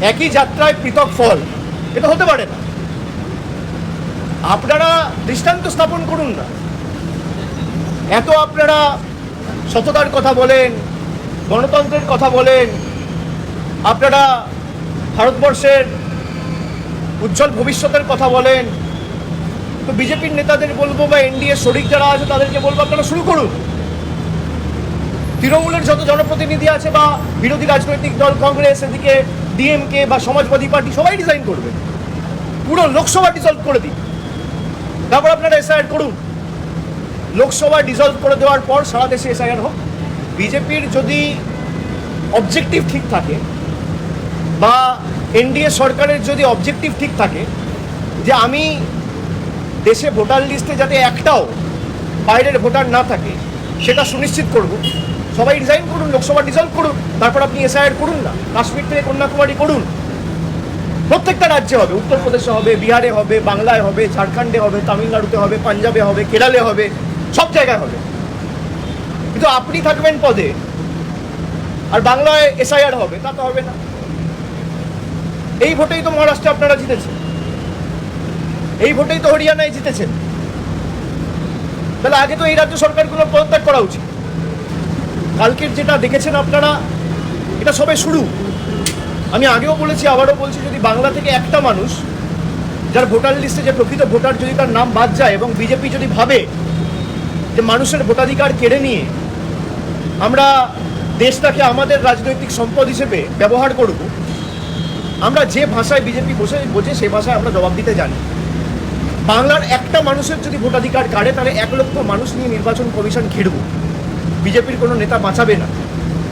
একই যাত্রায় পৃথক ফল। এটা হতে পারে না। আপনারা দৃষ্টান্ত স্থাপন করুন না। এত আপনারা সততার কথা বলেন, গণতন্ত্রের কথা বলেন, আপনারা ভারতবর্ষের উজ্জ্বল ভবিষ্যতের কথা বলেন, তো বিজেপির নেতাদের বলব বা এনডিএ শরিক যারা আছে, তাদেরকে বলব, আপনারা শুরু করুন। তৃণমূলের যত জনপ্রতিনিধি আছে বা বিরোধী রাজনৈতিক দল, কংগ্রেস, এদিকে ডিএমকে বা সমাজবাদী পার্টি সবাই ডিজাইন করবে। পুরো লোকসভা ডিসলভ করে দিন। তারপর আপনারা এসআইআর করুন। লোকসভা ডিসলভ করে দেওয়ার পর সারা দেশে এসআইআর হোক। বিজেপির যদি অবজেক্টিভ ঠিক থাকে বা এনডিএ সরকারের যদি অবজেক্টিভ ঠিক থাকে যে আমি দেশে ভোটার লিস্টে যাতে একটাও বাইরের ভোটার না থাকে সেটা সুনিশ্চিত করব। সবাই রিজাইন করুন, লোকসভা ডিজলভ করুন, তারপর আপনি এসআইআর করুন না। কাশ্মীর থেকে কন্যাকুমারী করুন। প্রত্যেকটা রাজ্যে হবে, উত্তরপ্রদেশে হবে, বিহারে হবে, বাংলায় হবে, ঝাড়খণ্ডে হবে, তামিলনাড়ুতে হবে, পাঞ্জাবে হবে, কেরালে হবে, সব জায়গায় হবে। কিন্তু আপনি থাকবেন পদে, আর বাংলায় এসআইআর হবে, তা তো হবে না। এই ভোটেই তো মহারাষ্ট্রে আপনারা জিতেছেন। এই ভোটেই তো হরিয়ানায় জিতেছেন। তাহলে আগে তো এই রাজ্য সরকারগুলো পদত্যাগ করা উচিত। কালকের যেটা দেখেছেন আপনারা, এটা সবে শুরু। আমি আগেও বলেছি, আবারও বলছি, যদি বাংলা থেকে একটা মানুষ, যার ভোটার লিস্টে যে প্রকৃত ভোটার যদি তার নাম বাদ যায় এবং বিজেপি যদি ভাবে যে মানুষের ভোটাধিকার কেড়ে নিয়ে আমরা দেশটাকে আমাদের রাজনৈতিক সম্পদ হিসেবে ব্যবহার করব, আমরা যে ভাষায় বিজেপি বসে, বোঝে সেই ভাষায় আমরা জবাব দিতে জানি। বাংলার একটা মানুষের যদি ভোটাধিকার কাড়ে, তাহলে এক লক্ষ মানুষ নিয়ে নির্বাচন কমিশন ঘিরব। বিজেপির কোনো নেতা বাঁচাবে না।